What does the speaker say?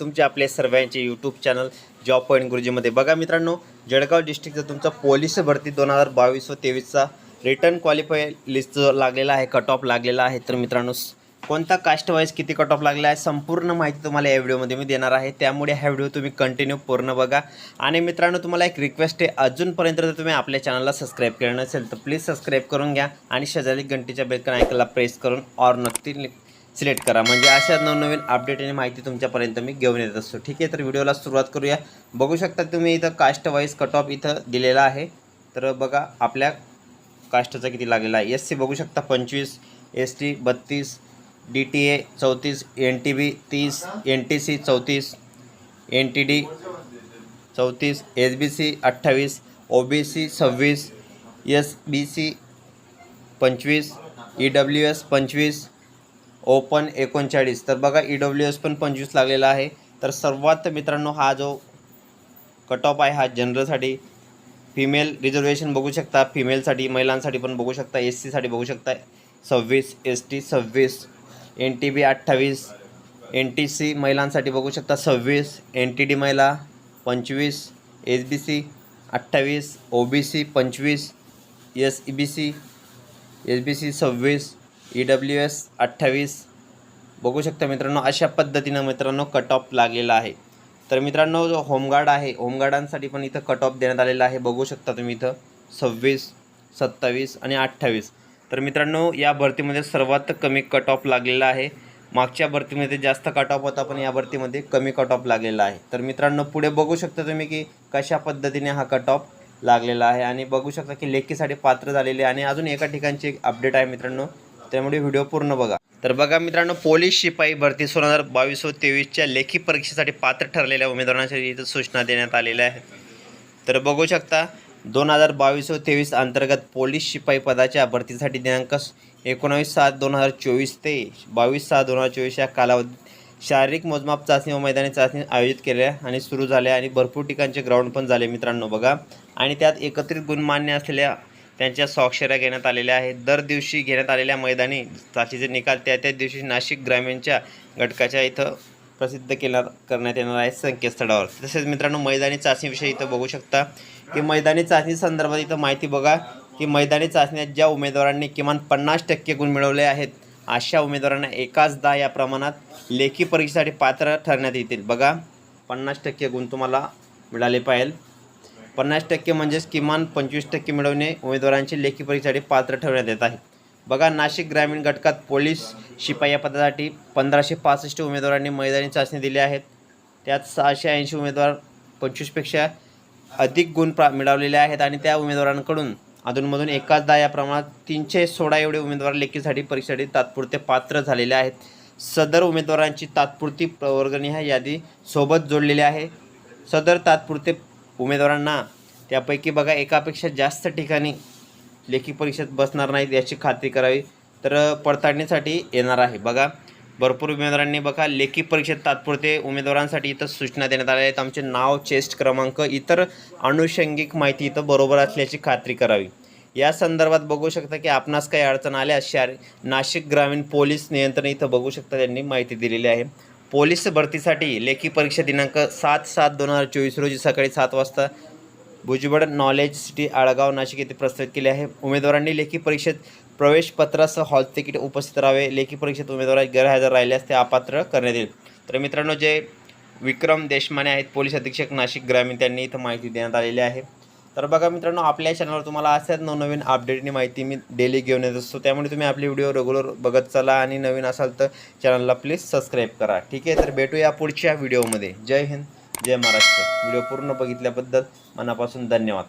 तुमचे आपले सर्वांचे यूट्यूब चॅनल जॉब पॉईंट गुरुजीमध्ये बघा मित्रांनो जळगाव डिस्ट्रिक्टचा तुमचा पोलीस भरती दोन हजार बावीस व तेवीसचा रिटर्न क्वालिफाय लिस्ट लागलेला आहे कट ऑफ लागलेला आहे. तर मित्रांनो कोणता कास्ट वाईज किती कट ऑफ लागला आहे संपूर्ण माहिती तुम्हाला या व्हिडिओमध्ये मी देणार आहे. त्यामुळे हा व्हिडिओ तुम्ही कंटिन्यू पूर्ण बघा. आणि मित्रांनो तुम्हाला एक रिक्वेस्ट आहे अजूनपर्यंत जर तुम्ही आपल्या चॅनलला सबस्क्राईब केलं नसेल तर प्लीज सबस्क्राईब करून घ्या. आणि शेजारी घंटीच्या बेलकन ऐकायला प्रेस करून ऑर नक्की सिलेक्ट करा. म्हणजे अशा नवनवीन अपडेट आणि माहिती तुमच्यापर्यंत मी घेऊन येत असतो. ठीक आहे तर व्हिडिओला सुरुवात करूया. बघू शकता तुम्ही इथं कास्ट वाईज कट ऑफ इथं दिलेला आहे. तर बघा आपल्या कास्टचा किती लागलेला आहे. एस सी बघू शकता पंचवीस एस टी बत्तीस डी टी ए चौतीस एन टी बी तीस एन टी सी चौतीस एन टी डी चौतीस एस बी सी अठ्ठावीस ओ बी सी सव्वीस एस बी सी पंचवीस ई डब्ल्यू एस पंचवीस ओपन एकोणचाळीस. तर बघा ई डब्ल्यू एस पण पंचवीस लागलेला आहे. तर सर्वात मित्रांनो हा जो कट ऑफ आहे हा जनरलसाठी फिमेल रिझर्वेशन बघू शकता. फिमेलसाठी महिलांसाठी पण बघू शकता. एस सीसाठी बघू शकता. सव्वीस एस टी सव्वीस. एन टी बी अठ्ठावीस. एन टी सी महिलांसाठी बघू शकता. सव्वीस. एन टी डी महिला पंचवीस. एस बी सी अठ्ठावीस. ओ बी सी पंचवीस. S E B C S B C सव्वीस. ई डब्ल्यू एस अठ्ठावीस. बघू शकता मित्रांनो अशा पद्धतीनं मित्रांनो कट ऑफ लागलेला आहे. तर मित्रांनो जो होमगार्ड आहे होमगार्डांसाठी पण इथं कट ऑफ देण्यात आलेला आहे. बघू शकता तुम्ही इथं सव्वीस सत्तावीस आणि अठ्ठावीस. तर मित्रांनो या भरतीमध्ये सर्वात कमी कट ऑफ लागलेला आहे. मागच्या भरतीमध्ये जास्त कट ऑफ होता पण या भरतीमध्ये कमी कट ऑफ लागलेला आहे. तर मित्रांनो पुढे बघू शकता तुम्ही की कशा पद्धतीने हा कट ऑफ लागलेला आहे. आणि बघू शकता की लेखीसाठी पात्र झालेले आणि अजून एका ठिकाणची एक अपडेट आहे मित्रांनो. त्यामुळे व्हिडिओ पूर्ण बघा. तर बघा मित्रांनो पोलीस शिपाई भरती दोन हजार बावीस व तेवीसच्या लेखी परीक्षेसाठी पात्र ठरलेल्या उमेदवारांसाठी इथं सूचना देण्यात आलेल्या आहेत. तर बघू शकता दोन हजार बावीस व तेवीस अंतर्गत पोलीस शिपाई पदाच्या भरतीसाठी दिनांक एकोणावीस सात दोन हजार चोवीस ते बावीस सहा दोन हजार चोवीस या कालावधीत शारीरिक मोजमाप चाचणी व मैदानी चाचणी आयोजित केल्या आणि सुरू झाल्या आणि भरपूर ठिकाणचे ग्राउंड पण झाले मित्रांनो बघा. आणि त्यात एकत्रित गुणमान्य असलेल्या त्यांच्या स्वाक्षऱ्या घेण्यात आलेल्या आहेत. दर दिवशी घेण्यात आलेल्या मैदानी चाचीचे निकाल त्या त्या दिवशी नाशिक ग्रामीणच्या घटकाच्या इथं प्रसिद्ध केला करण्यात येणार आहे संकेतस्थळावर. तसेच मित्रांनो मैदानी चाचणीविषयी इथं बघू शकता की मैदानी चाचणी संदर्भात इथं माहिती बघा की मैदानी चाचण्यात ज्या उमेदवारांनी किमान पन्नास टक्के गुण मिळवले आहेत अशा उमेदवारांना एकाचदा या प्रमाणात लेखी परीक्षेसाठी पात्र ठरण्यात येतील. बघा पन्नास टक्के गुण तुम्हाला मिळाले पाहिजे. पन्नास टक्के म्हणजेच किमान पंचवीस टक्के मिळवणे उमेदवारांची लेखी परीक्षेसाठी पात्र ठेवण्यात येत आहे. बघा नाशिक ग्रामीण घटकात पोलीस शिपाई या पदासाठी पंधराशे पासष्ट उमेदवारांनी मैदानी चाचणी दिली आहेत. त्यात सहाशे ऐंशी उमेदवार पंचवीसपेक्षा अधिक गुण प्रा मिळवलेले आहेत आणि त्या उमेदवारांकडून अधूनमधून एकाचदा या प्रमाणात तीनशे सोळा एवढे उमेदवार लेखीसाठी परीक्षेसाठी तात्पुरते पात्र झालेले आहेत. सदर उमेदवारांची तात्पुरती प्रवर्गणी ह्या यादी सोबत जोडलेली आहे. सदर तात्पुरते उमेदवारांना त्यापैकी बघा एकापेक्षा जास्त ठिकाणी लेखी परीक्षेत बसणार नाहीत याची खात्री करावी. तर पडताळणीसाठी येणार आहे. बघा भरपूर उमेदवारांनी बघा लेखी परीक्षेत तात्पुरते उमेदवारांसाठी इथं सूचना देण्यात आल्या आहेत. आमचे नाव चेस्ट क्रमांक इतर आनुषंगिक माहिती इथं बरोबर असल्याची खात्री करावी. या संदर्भात बघू शकता की आपणास काही अडचण आल्यास शार नाशिक ग्रामीण पोलीस नियंत्रण इथं बघू शकता. त्यांनी माहिती दिलेली आहे. पोलीस भरतीसाठी लेखी परीक्षा दिनांक सात सात दोन हजार चोवीस रोजी सकाळी सात वाजता भुजबळ नॉलेज सिटी आळगाव नाशिक येथे प्रस्तुत केले आहे. उमेदवारांनी लेखी परीक्षेत प्रवेशपत्रासह हॉल तिकीट उपस्थित राहावे. लेखी परीक्षेत उमेदवार गैरहजर राहिल्यास ते अपात्र करण्यात येईल. तर मित्रांनो जे विक्रम देशमाने आहेत पोलीस अधीक्षक नाशिक ग्रामीण त्यांनी इथं माहिती देण्यात आलेली आहे. तर बघा मित्रांनो आपल्या चॅनलवर तुम्हाला अशाच नवनवीन अपडेटनी माहिती मी डेली घेऊन येत असतो. त्यामुळे तुम्ही आपले व्हिडिओ रेग्युलर बघत चला आणि नवीन असाल तर चॅनलला प्लीज सबस्क्राईब करा. ठीक आहे तर भेटूया पुढच्या व्हिडिओमध्ये जय हिंद जय महाराष्ट्र. व्हिडिओ पूर्ण बघितल्याबद्दल मनापासून धन्यवाद.